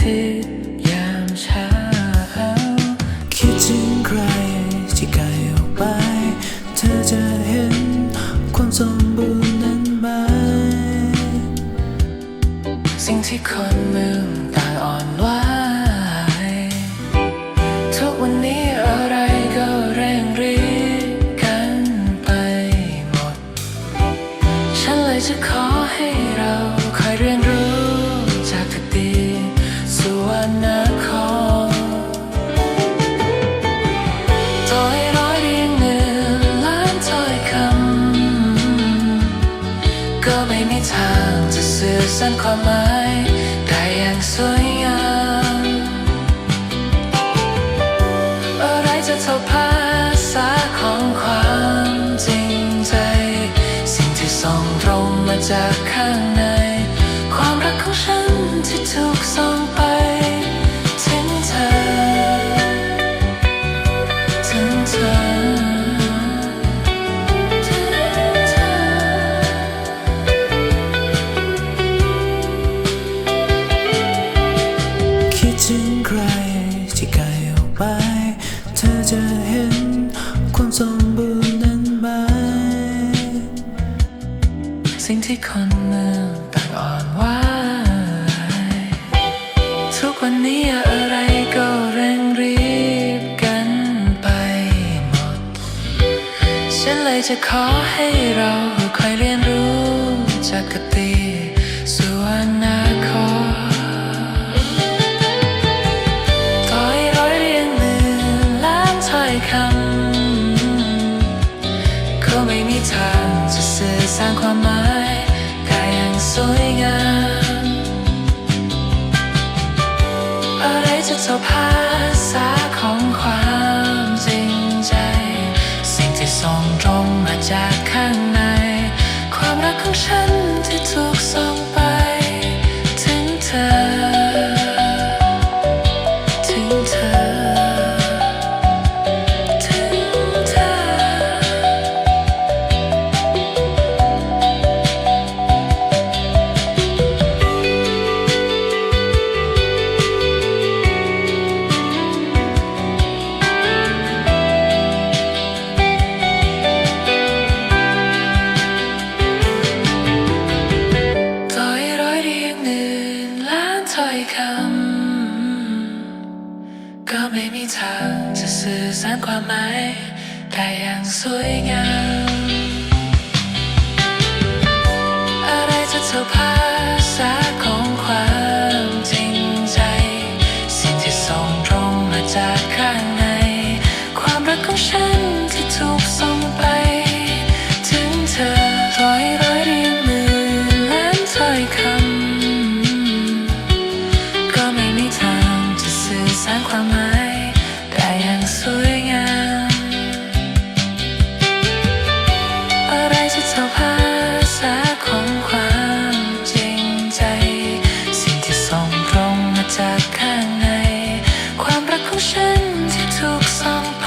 ทิตย์ยามเช้า คิดถึงใครที่ไกลออกไป เธอจะเห็นความสมบูรณ์นั้นไหม สิ่งที่คนลืมตางอ่อนไหว สื่อสารความหมายได้อย่างสวยงามอะไรจะเท่าภาษาของความจริงใจ สิ่งที่ส่งตรงมาจากข้างใน ความรักของฉันที่ถูกส่ง สิ่งที่คนเมืองต่างอ่อนไหวทุกวันนี้อะไรก็เร่งรีบกันไปหมด ฉันเลยจะขอให้เราค่อยเรียนรู้จากกติ ไม่มีทางจะสื่อสารความหมายได้อย่างสวยงามอะไรจะเท่าภาษาของความจริงใจ สิ่งที่ส่งตรงมาจากข้าง ก็ไม่มีทางจะสื่อสารความหมายได้อย่างสวยงาม friends, you took some.